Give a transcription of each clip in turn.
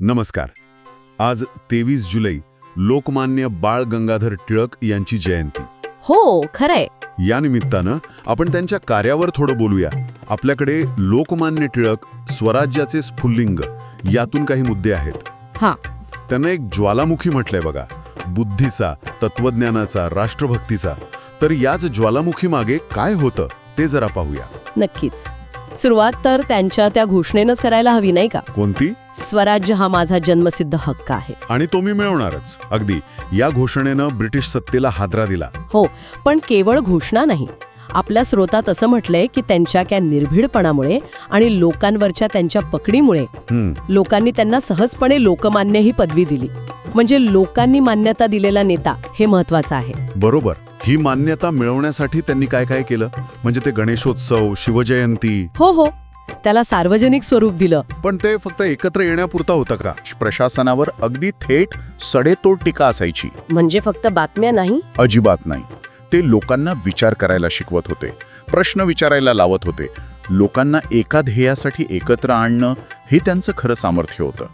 नमस्कार. आज तेवीस जुलै लोकमान्य बाळ गंगाधर टिळक यांची जयंती. हो खरंय. या निमित्तानं आपण त्यांच्या कार्यावर थोडं बोलूया. आपल्याकडे लोकमान्य टिळक स्वराज्याचे स्फुल्लिंग यातून काही मुद्दे आहेत. हा. त्यांना एक ज्वालामुखी म्हटलंय बघा. बुद्धीचा तत्वज्ञानाचा राष्ट्रभक्तीचा. तर याच ज्वालामुखी मागे काय होतं ते जरा पाहूया. नक्कीच. सुरुवात तर त्यांच्या त्या घोषणेनंच करायला हवी नाही का? कोणती? स्वराज्य हा माझा जन्मसिद्ध हक्क आहे. आणि तो मी मिळवणारच. अगदी. या घोषणेनं ब्रिटिश सत्तेला हादरा दिला. हो पण केवळ घोषणा नाही. आपल्या स्रोतात असं म्हटलंय की त्यांच्या त्या निर्भीडपणामुळे आणि लोकांवरच्या त्यांच्या पकडीमुळे लोकांनी त्यांना सहजपणे लोकमान्य ही पदवी दिली. म्हणजे लोकांनी मान्यता दिलेला नेता हे महत्वाचं आहे. बरोबर. ही मान्यता मिळवण्यासाठी त्यांनी काय काय केलं? म्हणजे ते गणेशोत्सव शिवजयंती. हो हो. त्याला सार्वजनिक स्वरूप दिलं. पण ते फक्त एकत्र येण्यापुरता होतं का? प्रशासनावर अगदी थेट सडेतोड टीका असायची. म्हणजे फक्त बातम्या नाही? अजिबात नाही. ते लोकांना विचार करायला शिकवत होते. प्रश्न विचारायला लावत होते. लोकांना एका ध्येयासाठी एकत्र आणणं हे त्यांचं खरं सामर्थ्य होतं.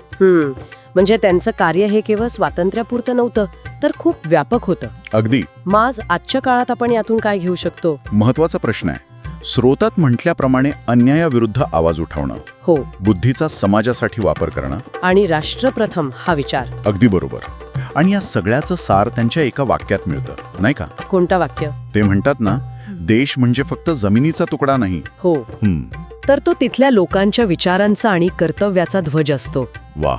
म्हणजे त्यांचं कार्य हे केवळ स्वातंत्र्यापुरतं नव्हतं तर खूप व्यापक होतं. अगदी. मग आज आजच्या काळात आपण यातून काय घेऊ शकतो? महत्त्वाचा प्रश्न आहे. स्रोतात म्हटल्याप्रमाणे अन्यायाविरुद्ध आवाज उठवणं. हो. बुद्धीचा समाजासाठी वापर करणं. आणि राष्ट्रप्रथम हा विचार. अगदी बरोबर. आणि या सगळ्याचं सार त्यांच्या एका वाक्यात मिळतं नाही का? कोणता वाक्य? ते म्हणतात ना देश म्हणजे फक्त जमिनीचा तुकडा नाही. हो. हम्म. तर तो तिथल्या लोकांच्या विचारांचा आणि कर्तव्याचा ध्वज असतो. वा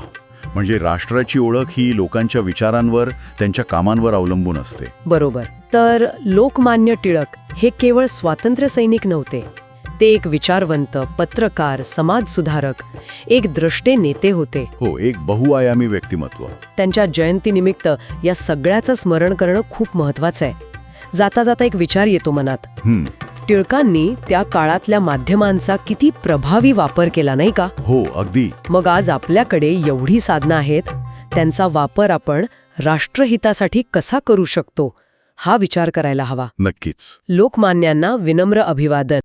म्हणजे राष्ट्राची ओळख ही लोकांच्या विचारांवर त्यांच्या कामांवर अवलंबून असते. बरोबर. तर लोकमान्य टिळक हे केवळ स्वातंत्र्य सैनिक नव्हते. ते एक विचारवंत पत्रकार समाजसुधारक एक द्रष्टे नेते होते. हो एक बहुआयामी व्यक्तिमत्व. त्यांच्या जयंतीनिमित्त या सगळ्याचं स्मरण करणं खूप महत्वाचं आहे. जाता जाता एक विचार येतो मनात. टिळकांनी त्या काळातल्या माध्यमांचा किती प्रभावी वापर केला नाही का? हो अगदी. मग आज आपल्याकडे एवढी साधनं आहेत त्यांचा वापर आपण राष्ट्रहितासाठी कसा करू शकतो हा विचार करायला हवा. नक्कीच. लोकमान्यांना विनम्र अभिवादन.